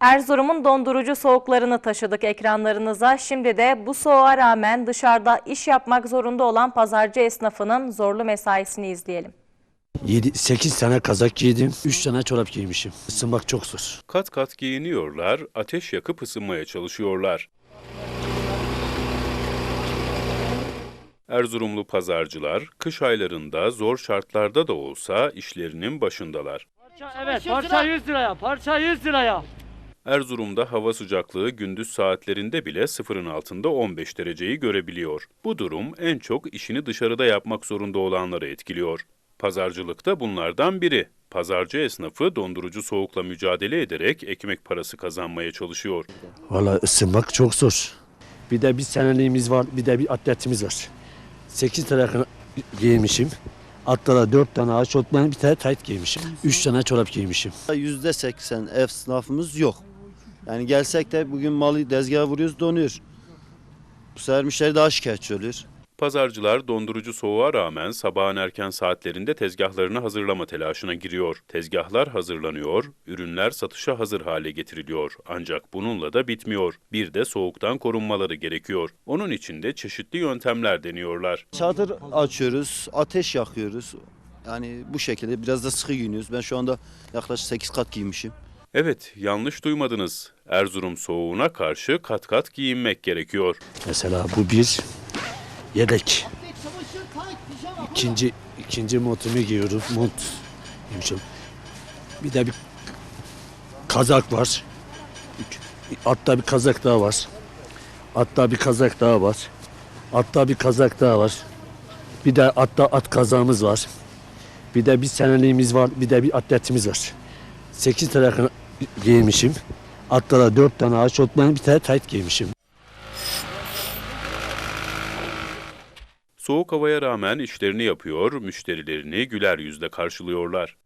Erzurum'un dondurucu soğuklarını taşıdık ekranlarınıza. Şimdi de bu soğuğa rağmen dışarıda iş yapmak zorunda olan pazarcı esnafının zorlu mesaisini izleyelim. 7 8 tane kazak giydim. 3 tane çorap giymişim. Isınmak çok zor. Kat kat giyiniyorlar, ateş yakıp ısınmaya çalışıyorlar. Erzurumlu pazarcılar kış aylarında zor şartlarda da olsa işlerinin başındalar. Evet parça 100 liraya parça 100 liraya. Erzurum'da hava sıcaklığı gündüz saatlerinde bile sıfırın altında 15 dereceyi görebiliyor. Bu durum en çok işini dışarıda yapmak zorunda olanları etkiliyor. Pazarcılık da bunlardan biri. Pazarcı esnafı dondurucu soğukla mücadele ederek ekmek parası kazanmaya çalışıyor. Valla ısınmak çok zor. Bir de bir seneliğimiz var, bir de bir atletimiz var. 8 tane giymişim. Atlara 4 tane ağaç otlayan bir tane tayt giymişim. 3 tane çorap giymişim. Yüzde seksen esnafımız yok. Yani gelsek de bugün malı tezgaha vuruyoruz donuyor. Bu sefer müşteri daha şikayetçi oluyor. Pazarcılar dondurucu soğuğa rağmen sabahın erken saatlerinde tezgahlarını hazırlama telaşına giriyor. Tezgahlar hazırlanıyor, ürünler satışa hazır hale getiriliyor. Ancak bununla da bitmiyor. Bir de soğuktan korunmaları gerekiyor. Onun için de çeşitli yöntemler deniyorlar. Çadır açıyoruz, ateş yakıyoruz. Yani bu şekilde biraz da sıkı giyiniyoruz. Ben şu anda yaklaşık 8 kat giymişim. Evet, yanlış duymadınız. Erzurum soğuğuna karşı kat kat giyinmek gerekiyor. Mesela bu bir yedek. İkinci, ikinci montumu giyiyorum. Mont. Bir de bir kazak var. Hatta bir kazak daha var. Hatta bir kazak daha var. Hatta bir kazak daha var. Bir de hatta at kazağımız var. Bir de bir seneliğimiz var. Bir de bir atletimiz var. 8 tane giymişim. Atlara 4 tane ağaç otlayan bir tane tayt giymişim. Soğuk havaya rağmen işlerini yapıyor, müşterilerini güler yüzle karşılıyorlar.